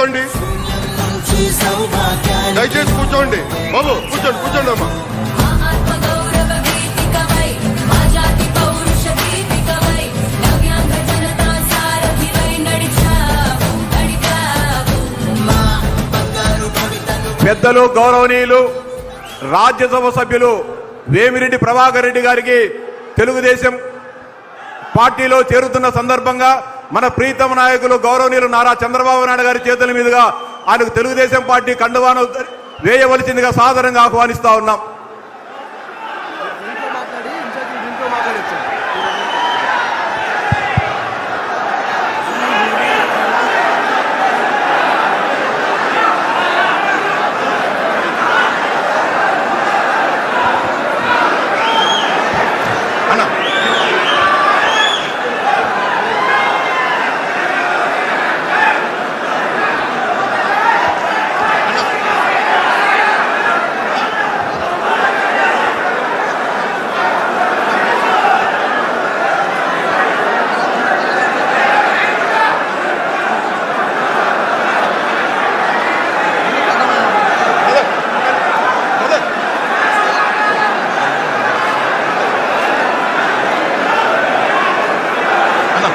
కూర్చోండి. దయచేసి కూర్చోండి. బాబు కూర్చోండి కూర్చోండి అమ్మా. పెద్దలు గౌరవనీయులు రాజ్యసభ సభ్యులు వేమిరెడ్డి ప్రభాకర్ రెడ్డి గారికి తెలుగుదేశం పార్టీలో చేరుతున్న సందర్భంగా మన ప్రీతమ నాయకులు గౌరవనీయులు నారా చంద్రబాబు నాయుడు గారి చేతుల మీదుగా ఆయనకు తెలుగుదేశం పార్టీ కండువాను వేయవలసిందిగా సాధారణంగా ఆహ్వానిస్తా ఉన్నాం.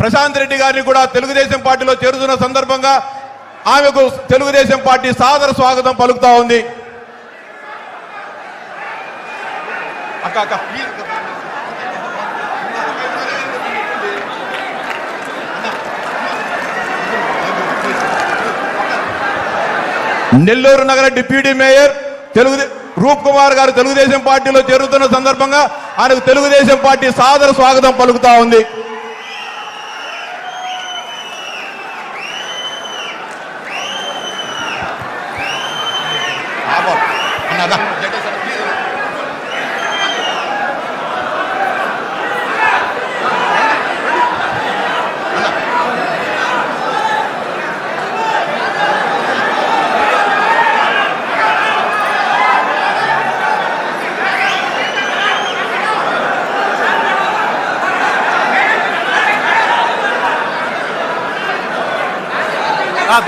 ప్రశాంత్ రెడ్డి గారిని కూడా తెలుగుదేశం పార్టీలో చేరుతున్న సందర్భంగా ఆమెకు తెలుగుదేశం పార్టీ సాదర స్వాగతం పలుకుతా ఉంది. అక్క అక్క నెల్లూరు నగర డిప్యూటీ మేయర్ తెలుగు రూప్ కుమార్ గారు తెలుగుదేశం పార్టీలో చేరుతున్న సందర్భంగా ఆయనకు తెలుగుదేశం పార్టీ సాదర స్వాగతం పలుకుతా ఉంది. అన్న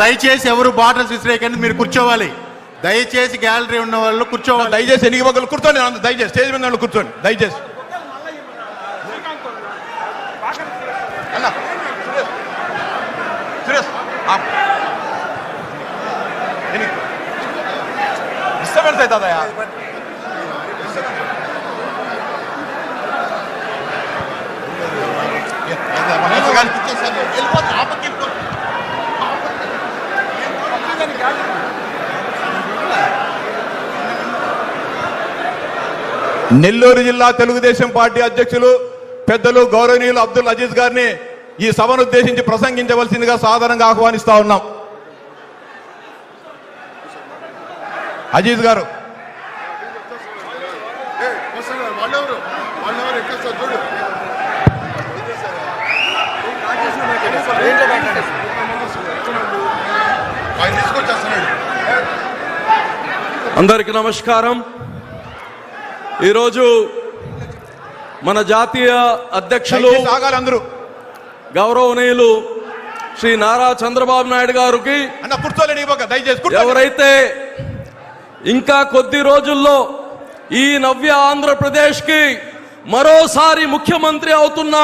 దయచేసి ఎవరు బాటిల్స్ విసిరేయకండి మీరు కూర్చోవాలి. దయచేసి గ్యాలరీ ఉన్న వాళ్ళు కూర్చోవాలి దయచేసి ఎన్నిక పక్కలు కూర్చోండి దయచేసి స్టేజ్ మీద వాళ్ళు కూర్చోండి దయచేసి. ఎన్ని- డిస్టర్బెన్స్ అవుతుందయా. వెళ్ళిపోతా, నెల్లూరు జిల్లా తెలుగుదేశం పార్టీ అధ్యక్షులు పెద్దలు గౌరవనీయులు అబ్దుల్ అజీజ్ గారిని ఈ సభను ఉద్దేశించి ప్రసంగించవలసిందిగా సాధారణంగా ఆహ్వానిస్తా ఉన్నాం. అజీజ్ గారు. అందరికీ నమస్కారం. ఈరోజు మన జాతీయ అధ్యక్షులు అందరూ గౌరవనీయులు శ్రీ నారా చంద్రబాబు నాయుడు గారికి. ఎవరైతే ఇంకా కొద్ది రోజుల్లో ఈ నవ్య ఆంధ్రప్రదేశ్కి మరోసారి ముఖ్యమంత్రి అవుతున్న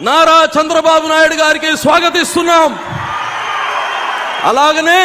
నారా చంద్రబాబు నాయుడు గారికి స్వాగతిస్తున్నాం అలాగనే